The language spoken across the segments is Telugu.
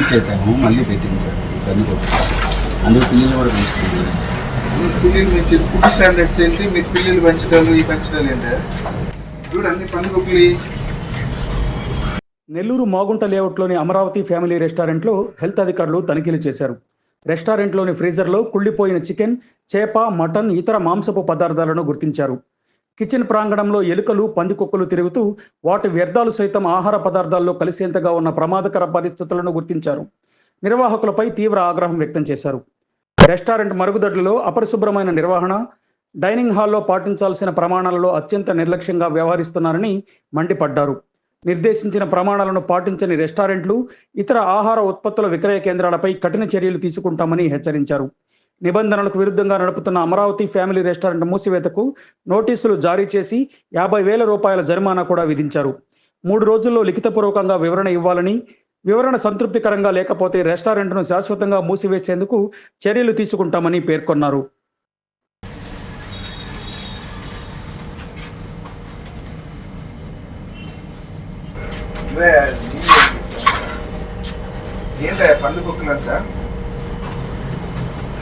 ఇచ్చేసాము మళ్ళీ పెట్టింది సార్ పిల్లలు కూడా పెంచుతుంది పిల్లలు మంచి ఫుడ్ స్టాండర్డ్స్ ఏంటి? మీరు పిల్లలు పెంచడాలు ఈ పెంచడాలు ఏంటా? చూడు అన్ని నెల్లూరు మాగుంట లేఅవుట్లోని అమరావతి ఫ్యామిలీ రెస్టారెంట్లో హెల్త్ అధికారులు తనిఖీలు చేశారు. రెస్టారెంట్లోని ఫ్రీజర్లో కుళ్ళిపోయిన చికెన్ చేప మటన్ ఇతర మాంసపు పదార్థాలను గుర్తించారు. కిచెన్ ప్రాంగణంలో ఎలుకలు పందికొక్కులు తిరుగుతూ వాటి వ్యర్థాలు సైతం ఆహార పదార్థాల్లో కలిసేంతగా ఉన్న ప్రమాదకర పరిస్థితులను గుర్తించారు. నిర్వాహకులపై తీవ్ర ఆగ్రహం వ్యక్తం చేశారు. రెస్టారెంట్ మరుగుదొడ్లలో అపరిశుభ్రమైన నిర్వహణ డైనింగ్ హాల్లో పాటించాల్సిన ప్రమాణాలలో అత్యంత నిర్లక్ష్యంగా వ్యవహరిస్తున్నారని మండిపడ్డారు. నిర్దేశించిన ప్రమాణాలను పాటించని రెస్టారెంట్లు ఇతర ఆహార ఉత్పత్తుల విక్రయ కేంద్రాలపై కఠిన చర్యలు తీసుకుంటామని హెచ్చరించారు. నిబంధనలకు విరుద్ధంగా నడుపుతున్న అమరావతి ఫ్యామిలీ రెస్టారెంట్ మూసివేతకు నోటీసులు జారీ చేసి యాభై వేల రూపాయల జరిమానా కూడా విధించారు. మూడు రోజుల్లో లిఖితపూర్వకంగా వివరణ ఇవ్వాలని వివరణ సంతృప్తికరంగా లేకపోతే రెస్టారెంట్ను శాశ్వతంగా మూసివేసేందుకు చర్యలు తీసుకుంటామని పేర్కొన్నారు. ఏంటా పండు కుక్కలంతా?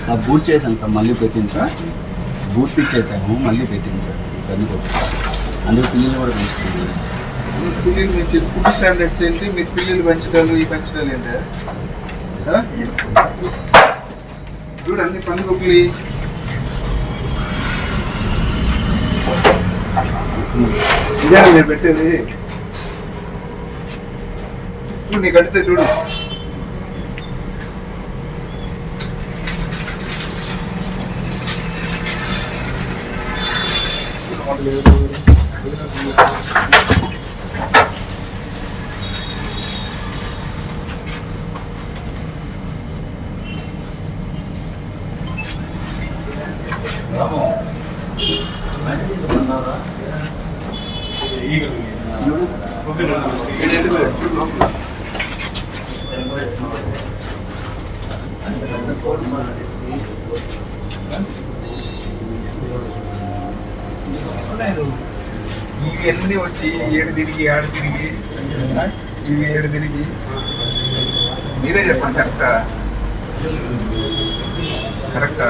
సార్ బూట్ చేశాను సార్ మళ్ళీ పెట్టింది సార్. బూట్ ఇచ్చేసాము మళ్ళీ పెట్టింది సార్. అందుకు అందుకు పిల్లలు కూడా పెంచుతుంది పిల్లలు మంచి ఫుడ్ స్టాండర్డ్స్ ఏంటి? మీరు పిల్లలు పెంచడాలు ఈ పెంచడాలు ఏంటి? చూడు అన్ని పండు ఇదే నేను పెట్టేది. చూడు నీకు అడితే చూడు. ఇవి ఎన్ని వచ్చి ఏడు తిరిగి ఆడు తిరిగి ఇవి ఏడు తిరిగి. మీరే చెప్పండి కరెక్టా కరెక్టా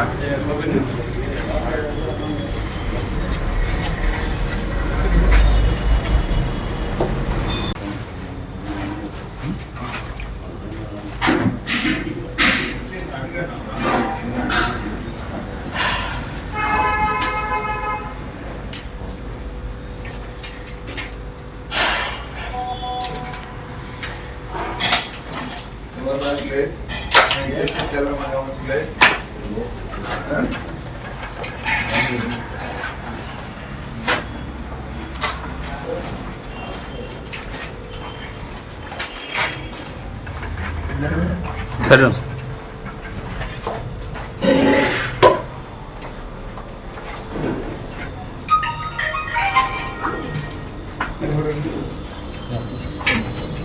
Садимся.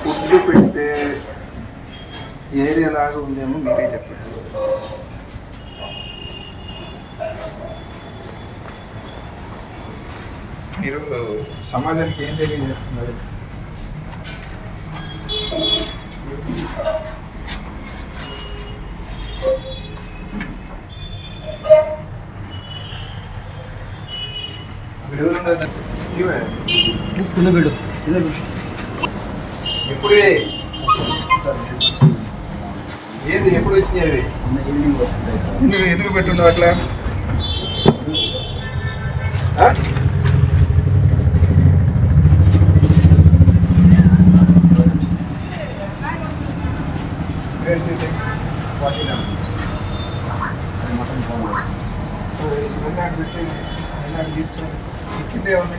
ఫుడ్ పెట్టే ఏరియా లాగా ఉందేమో మీరే చెప్పారు మీరు సమాజానికి ఏం తెలియజేస్తున్నారు? అక్కడ ఎవరున్నారు? ఎప్పుడు ఏది ఎప్పుడు వచ్చినాయి అవి? సార్ ఎందుకు ఎందుకు పెట్టున్నావు అట్లా ఆ? మటన్ ఫోన్ ఇవన్నీ అక్కడ పెట్టి, ఇవన్నీ